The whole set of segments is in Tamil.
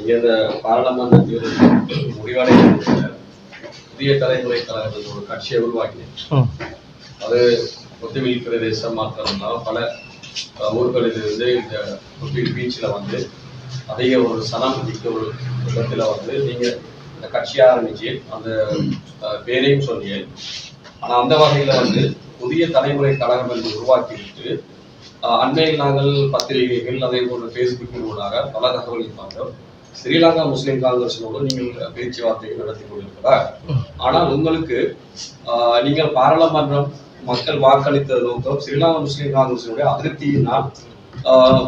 நீங்க இந்த பாராளுமன்றத்தில் முடிவடைந்த புதிய தலைமுறை கழகத்தில் ஒரு கட்சியை உருவாக்கினேன் ம் அது ஒத்துவில் பிரதேசம் மாத்திரம்னா பல ஊர்களிலிருந்து இந்த ஒத்துவில் பீச்சில் வந்து அதிக ஒரு சனம் மிக்க ஒரு இடத்துல வந்து நீங்க இந்த கட்சியை ஆரம்பிச்சு அந்த பேரையும் சொன்னீங்க. ஆனா அந்த வகையில வந்து புதிய தலைமுறை கழகம் என்று உருவாக்கிவிட்டு அண்மையில் நாங்கள் பத்திரிகைகள் அதே போன்ற ஃபேஸ்புக்கின் ஊடாக பல தகவல்கள் பார்த்தோம். ஸ்ரீலங்கா முஸ்லிம் காங்கிரசினோடு நீங்கள் பேச்சுவார்த்தைகள் நடத்தி கொண்டிருக்கிறார். ஆனால் உங்களுக்கு ஆஹ், நீங்கள் பாராளுமன்றம் மக்கள் வாக்களித்த நோக்கம் ஸ்ரீலங்கா முஸ்லிம் காங்கிரசினுடைய அதிருப்தியினால் ஆஹ்,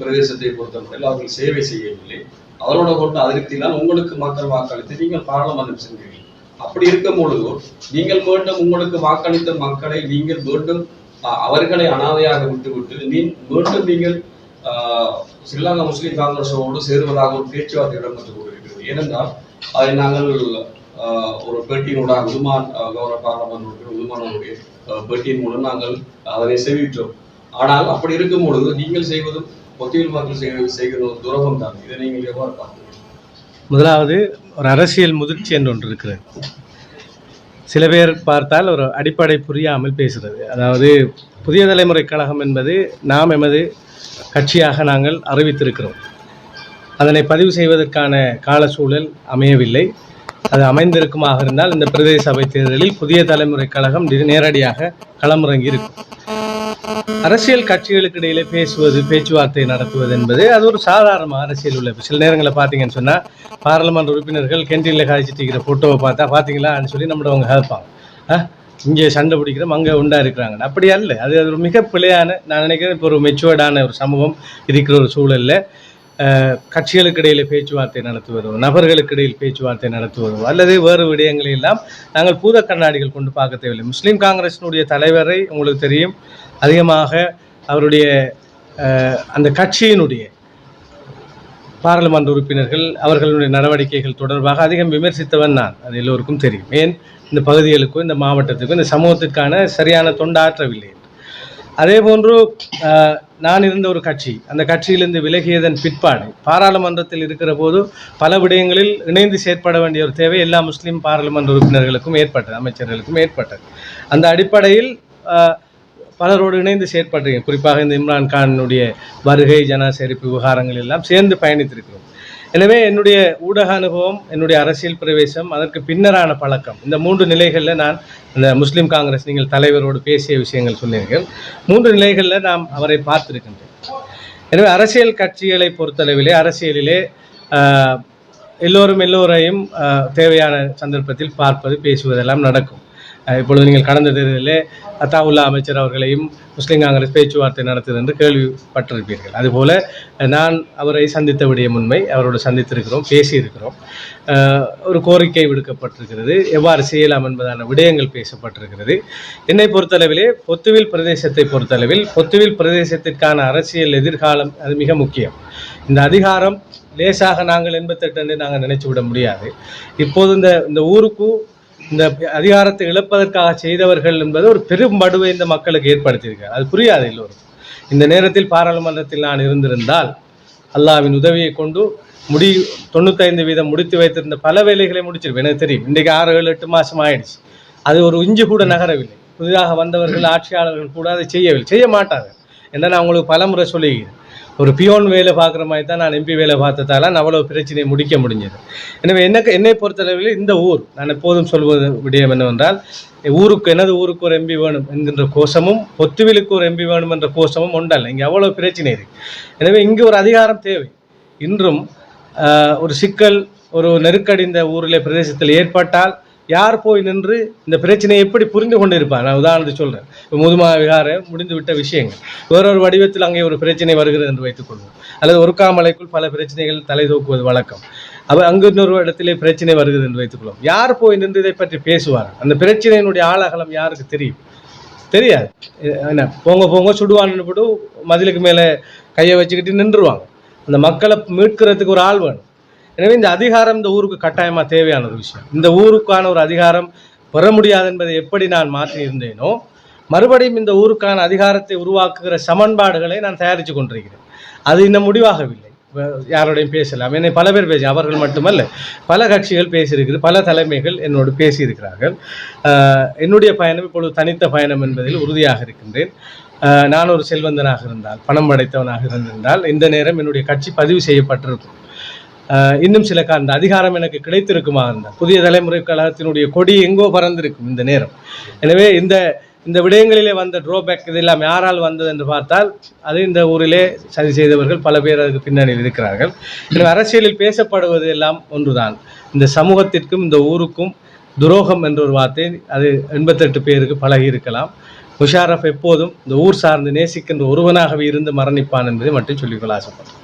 பிரதேசத்தை பொறுத்தவரையில் அவர்கள் சேவை செய்யவில்லை. அவரோட கொண்ட அதிருப்தியினால் உங்களுக்கு மக்கள் வாக்களித்து நீங்கள் பாராளுமன்றம் சென்றீர்கள். அப்படி இருக்கும் பொழுது நீங்கள் மீண்டும் உங்களுக்கு வாக்களித்த மக்களை நீங்கள் மீண்டும் அவர்களை அனாதையாக விட்டுவிட்டு நீ மீண்டும் நீங்கள் ஸ்ரீலங்கா முஸ்லிம் காங்கிரஸோடு சேருவதாக ஒரு பேச்சுவார்த்தை இடம்பெற்றுக் கொண்டிருக்கிறது. ஏனென்றால் அதை நாங்கள் ஆஹ், ஒரு பேட்டியினூடாக உதுமான் கௌரவ பாராளுமன்ற உறுப்பினர் உதுமானவருடைய பேட்டியின் மூலம் நாங்கள் அதனை செவிட்டோம் ஆனால் அப்படி இருக்கும் பொழுது நீங்கள் செய்வதும் ஒத்தியில் மக்கள் செய்வது செய்கிற ஒரு துரோகம் தான் இதை நீங்கள் எவ்வாறு பார்க்கிறீர்கள்? முதலாவது ஒரு அரசியல் முதிர்ச்சி என்று ஒன்று இருக்கிறது. சில பேர் பார்த்தால் ஒரு அடிப்படை புரியாமல் பேசுகிறது அதாவது புதிய தலைமுறை கழகம் என்பது நாம் எமது கட்சியாக நாங்கள் அறிவித்திருக்கிறோம். அதனை பதிவு செய்வதற்கான கால சூழல் அமையவில்லை. அது அமைந்திருக்குமாக இருந்தால் இந்த பிரதேச சபை தேர்தலில் புதிய தலைமுறை கழகம் நேரடியாக களமிறங்கி இருக்கும். அரசியல் கட்சிகளுக்கு இடையிலே பேசுவது பேச்சுவார்த்தை நடத்துவது என்பது அது ஒரு சாதாரண அரசியல் உள்ள சில நேரங்களில் பார்த்தீங்கன்னு சொன்னால் பாராளுமன்ற உறுப்பினர்கள் கேன்டீனில் காய்ச்சிட்டு இருக்கிற ஃபோட்டோவை பார்த்தா பார்த்தீங்களான்னு சொல்லி நம்மளவங்க கேட்பாங்க ஆ? இங்கே சண்டை பிடிக்கிறோம் அங்கே உண்டா இருக்கிறாங்க. அப்படி அல்ல. அது அது ஒரு மிக பிழையான நான் நினைக்கிறேன் இப்போ ஒரு மெச்சுவர்டான ஒரு சமூகம் இருக்கிற ஒரு சூழலில் கட்சிகளுக்கு இடையில பேச்சுவார்த்தை நடத்துவதோ நபர்களுக்கு இடையில் பேச்சுவார்த்தை நடத்துவதோ அல்லது வேறு விடயங்களை எல்லாம் நாங்கள் பூத கண்ணாடிகள் கொண்டு பார்க்க தேவையில்லை. முஸ்லீம் காங்கிரஸினுடைய தலைவரை உங்களுக்கு தெரியும். அதிகமாக அவருடைய அந்த கட்சியினுடைய பாராளுமன்ற உறுப்பினர்கள் அவர்களுடைய நடவடிக்கைகள் தொடர்பாக அதிகம் விமர்சித்தவன் நான். அது எல்லோருக்கும் தெரியும். ஏன்? இந்த பகுதிகளுக்கும் இந்த மாவட்டத்துக்கும் இந்த சமூகத்திற்கான சரியான தொண்டாற்றவில்லை. அதே போன்று நான் இருந்த ஒரு கட்சி அந்த கட்சியிலிருந்து விலகியதன் பிற்பாடு பாராளுமன்றத்தில் இருக்கிற போது பல விடயங்களில் இணைந்து செயற்பட வேண்டிய ஒரு தேவை எல்லா முஸ்லீம் பாராளுமன்ற உறுப்பினர்களுக்கும் ஏற்பட்டது அமைச்சர்களுக்கும் ஏற்பட்டது. அந்த அடிப்படையில் பலரோடு இணைந்து செயற்பட்டிருக்கேன். குறிப்பாக இந்த இம்ரான் கானுடைய வருகை ஜனசரிப்பு விவகாரங்கள் எல்லாம் சேர்ந்து பயணித்திருக்கிறோம். எனவே என்னுடைய ஊடக அனுபவம் என்னுடைய அரசியல் பிரவேசம் அதற்கு பின்னரான பழக்கம் இந்த மூன்று நிலைகளில் நான் இந்த முஸ்லீம் காங்கிரஸ் நீங்கள் தலைவரோடு பேசிய விஷயங்கள் சொன்னீர்கள். மூன்று நிலைகளில் நாம் அவரை பார்த்திருக்கின்றேன் எனவே அரசியல் கட்சிகளை பொறுத்தளவிலே அரசியலிலே எல்லோரும் எல்லோரையும் தேவையான சந்தர்ப்பத்தில் பார்ப்பது பேசுவதெல்லாம் நடக்கும். இப்பொழுது நீங்கள் கடந்த தேர்தலிலே அத்தாவுல்லா அமைச்சர் அவர்களையும் முஸ்லீம் காங்கிரஸ் பேச்சுவார்த்தை நடத்தது என்று கேள்விப்பட்டிருப்பீர்கள். அதுபோல நான் அவரை சந்தித்த விடிய முன்மை அவரோடு சந்தித்திருக்கிறோம் பேசியிருக்கிறோம். ஒரு கோரிக்கை விடுக்கப்பட்டிருக்கிறது. எவ்வாறு செய்யலாம் என்பதான விடயங்கள் பேசப்பட்டிருக்கிறது. என்னை பொறுத்தளவிலே பொத்துவில் பிரதேசத்தை பொறுத்தளவில் பொத்துவில் பிரதேசத்திற்கான அரசியல் எதிர்காலம் அது மிக முக்கியம். இந்த அதிகாரம் லேசாக நாங்கள் எண்பத்தெட்டு என்று நாங்கள் நினைச்சு விட முடியாது. இப்போது இந்த இந்த ஊருக்கு இந்த அதிகாரத்தை இழப்பதற்காக செய்தவர்கள் என்பது ஒரு பெரும் படுவை இந்த மக்களுக்கு ஏற்படுத்தியிருக்கார் அது புரியாது எல்லோரும். இந்த நேரத்தில் பாராளுமன்றத்தில் நான் இருந்திருந்தால் அல்லாவின் உதவியை கொண்டு முடி தொண்ணூத்தைந்து வீதம் முடித்து வைத்திருந்த பல வேலைகளை முடிச்சிருப்பேன். எனக்கு தெரியும். இன்றைக்கு ஆறு ஏழு எட்டு மாதம் ஆயிடுச்சு. அது ஒரு இஞ்சு கூட நகரவில்லை. புதிதாக வந்தவர்கள் ஆட்சியாளர்கள் கூட அதை செய்யவில்லை. செய்ய மாட்டாங்க என்ன நான் உங்களுக்கு பலமுறை சொல்லுகிறேன். ஒரு பியோன் வேலை பார்க்குற மாதிரி தான் நான் எம்பி வேலை பார்த்ததால நான் அவ்வளோ பிரச்சனையை முடிக்க முடிஞ்சது. எனவே என்ன என்னை பொறுத்தளவில் இந்த ஊர் நான் எப்போதும் சொல்வது விடயம் என்னவென்றால் ஊருக்கு எனது ஊருக்கு ஒரு எம்பி வேணும் என்கின்ற கோஷமும் பொத்துவிலுக்கு ஒரு எம்பி வேணும் என்ற கோஷமும் உண்டல்ல இங்கே அவ்வளோ பிரச்சனை இருக்கு. எனவே இங்கே ஒரு அதிகாரம் தேவை. இன்றும் ஒரு சிக்கல் ஒரு நெருக்கடி இந்த ஊரில் பிரதேசத்தில் ஏற்பட்டால் யார் போய் நின்று இந்த பிரச்சனையை எப்படி புரிந்து கொண்டு இருப்பார் நான் உதாரணத்துக்கு சொல்கிறேன் இப்போ முதுமா விகார முடிந்து விட்ட விஷயங்கள். வேறொரு வடிவத்தில் அங்கே ஒரு பிரச்சனை வருகிறது என்று வைத்துக்கொள்வோம் அல்லது ஒரு காமலைக்குள் பல பிரச்சனைகள் தலை தூக்குவது வழக்கம். அவ அங்கு இன்னொரு இடத்திலே பிரச்சனை வருகிறது என்று வைத்துக்கொள்வோம் யார் போய் நின்று இதை பற்றி பேசுவார்? அந்த பிரச்சனையினுடைய ஆழகலம் யாருக்கு தெரியும்? தெரியாது. என்ன போங்க போங்க சுடுவான்னு போட்டு மதிலுக்கு மேலே கையை வச்சுக்கிட்டு நின்றுருவாங்க அந்த மக்களை மீட்கிறதுக்கு ஒரு ஆள் வேணும். எனவே இந்த அதிகாரம் இந்த ஊருக்கு கட்டாயமாக தேவையான ஒரு விஷயம். இந்த ஊருக்கான ஒரு அதிகாரம் பெற முடியாது என்பதை எப்படி நான் மாற்றி இருந்தேனோ மறுபடியும் இந்த ஊருக்கான அதிகாரத்தை உருவாக்குகிற சமன்பாடுகளை நான் தயாரித்து கொண்டிருக்கிறேன். அது இன்னும் முடிவாகவில்லை. யாரோடையும் பேசலாம். என்னை பல பேர் பேசி அவர்கள் மட்டுமல்ல பல கட்சிகள் பேசியிருக்கிறது பல தலைமைகள் என்னோடு பேசியிருக்கிறார்கள். என்னுடைய பயணம் இப்பொழுது தனித்த பயணம் என்பதில் உறுதியாக இருக்கின்றேன். நான் ஒரு செல்வந்தனாக இருந்தால் பணம் படைத்தவனாக இருந்திருந்தால் இந்த நேரம் என்னுடைய கட்சி பதிவு செய்யப்பட்டிருக்கும். இன்னும் சில அந்த அதிகாரம் எனக்கு கிடைத்திருக்குமா? அந்த புதிய தலைமுறை கழகத்தினுடைய கொடி எங்கோ பறந்திருக்கும் இந்த நேரம். எனவே இந்த இந்த விடயங்களிலே வந்த ட்ரோபேக் இதெல்லாம் யாரால் வந்தது என்று பார்த்தால் அது இந்த ஊரிலே சதி செய்தவர்கள் பல பேர் அதுக்கு பின்னணியில் இருக்கிறார்கள். எனவே அரசியலில் பேசப்படுவது எல்லாம் ஒன்றுதான். இந்த சமூகத்திற்கும் இந்த ஊருக்கும் துரோகம் என்ற ஒரு வார்த்தை அது எண்பத்தெட்டு பேருக்கு பழகி இருக்கலாம். முஷாரஃப் எப்போதும் இந்த ஊர் சார்ந்து நேசிக்கின்ற ஒருவனாகவே இருந்து மரணிப்பான் என்பதை மட்டும் சொல்லிக்கொள்ள ஆசைப்படுறேன்